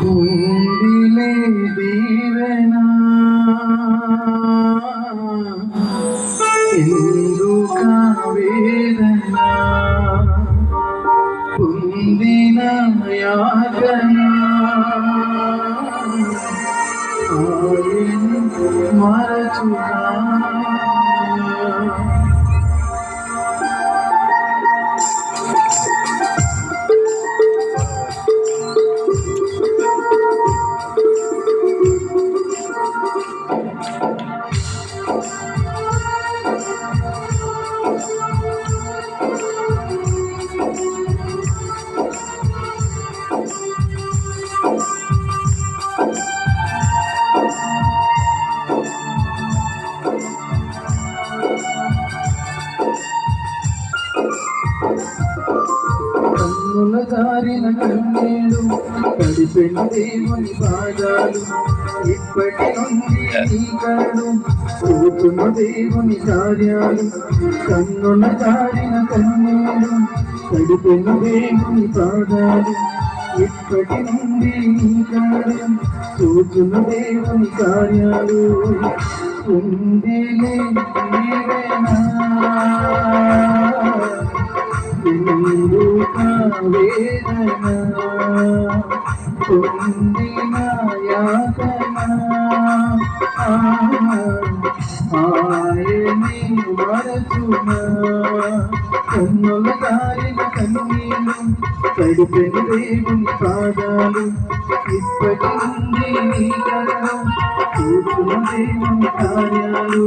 കൂമ്പിലെ ദേവന എന്തു കാവേദന? കുന്തിന യാതന മറച്ചു దారిన కన్నీడు కడిపెన్ దేవుని పాదాలు. ఇప్పటి నుండి నీ కడు దేవుని కార్యాలు. కన్నుల దారిన కన్నీడు కడిపెన్ దేవుని పాదాలు. ఇప్పటి నుండి నీకాడు చూచున్న దేవుని కార్యాలు. ఉంది నీవేనా వేదన పొందిన యాతన ఆయని మరచున కన్నుల దారిన కన్నీలు కడిపెన దేవుని పాదాలు ఇప్పటి నుండి నీ కరణం చూసిన దేవుని కార్యాలు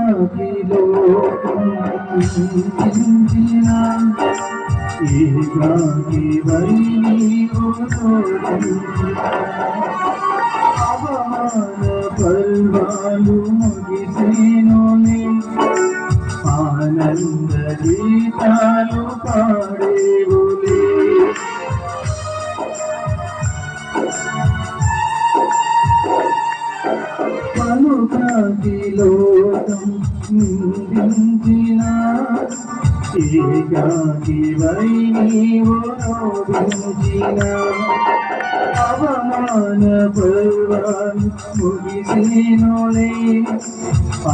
పలుకాకిలో చించిన ఏకాకి వై అవమాన పర్వాలు ముగిసేనుని ఆనంద గీతాలు పాడేవులే పలుకాకిలోకం నిందించిన ఏగాకి వై నీవు నోదించిన అవమాన పర్వాలు ముగిసేనులే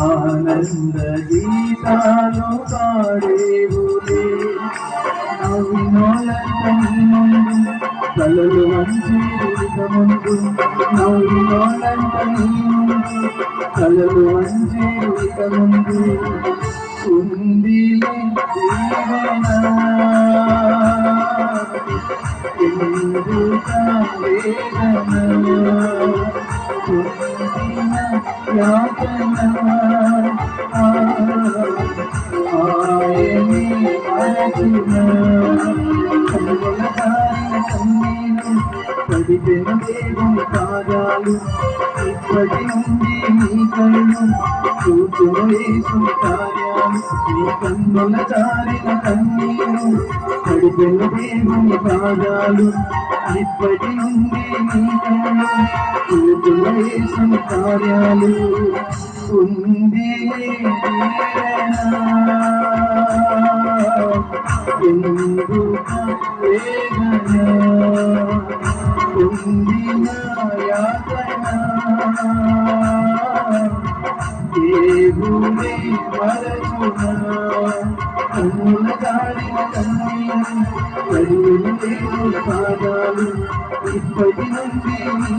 ఆనంద గీతాలు పాడేవులే నవ్వినోళ్ళంత కలలు వంచి ముందు నవ్వినోళ్ళంత కలలు వంచి ఉంది యాతన ఆయని పడిపెన దేవుని పాదాలు ఇప్పటి నుండి నీ కళ్ళు చూచును యేసు కార్యాలు నీ కన్నుల జారిన కన్నీరు పడిపెన దేవుని పాదాలు ఇప్పటి నుండి నీ కళ్ళు చూచును యేసు కార్యాలు ఉంది ఎందుకు వేదన పొందిన యాతన దేవుడే మరచున కన్నుల దారిన పాదాలు ఇప్పటి నుండి నీ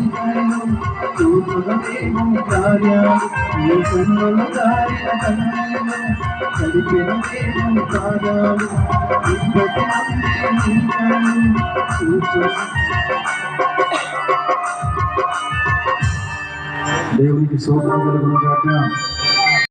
కార్యాలు నీ కన్నుల దారిన కన్నీరు కడిగిన పాదాలు ఇప్పటి నుండి నీ దేవునికి సోదరులు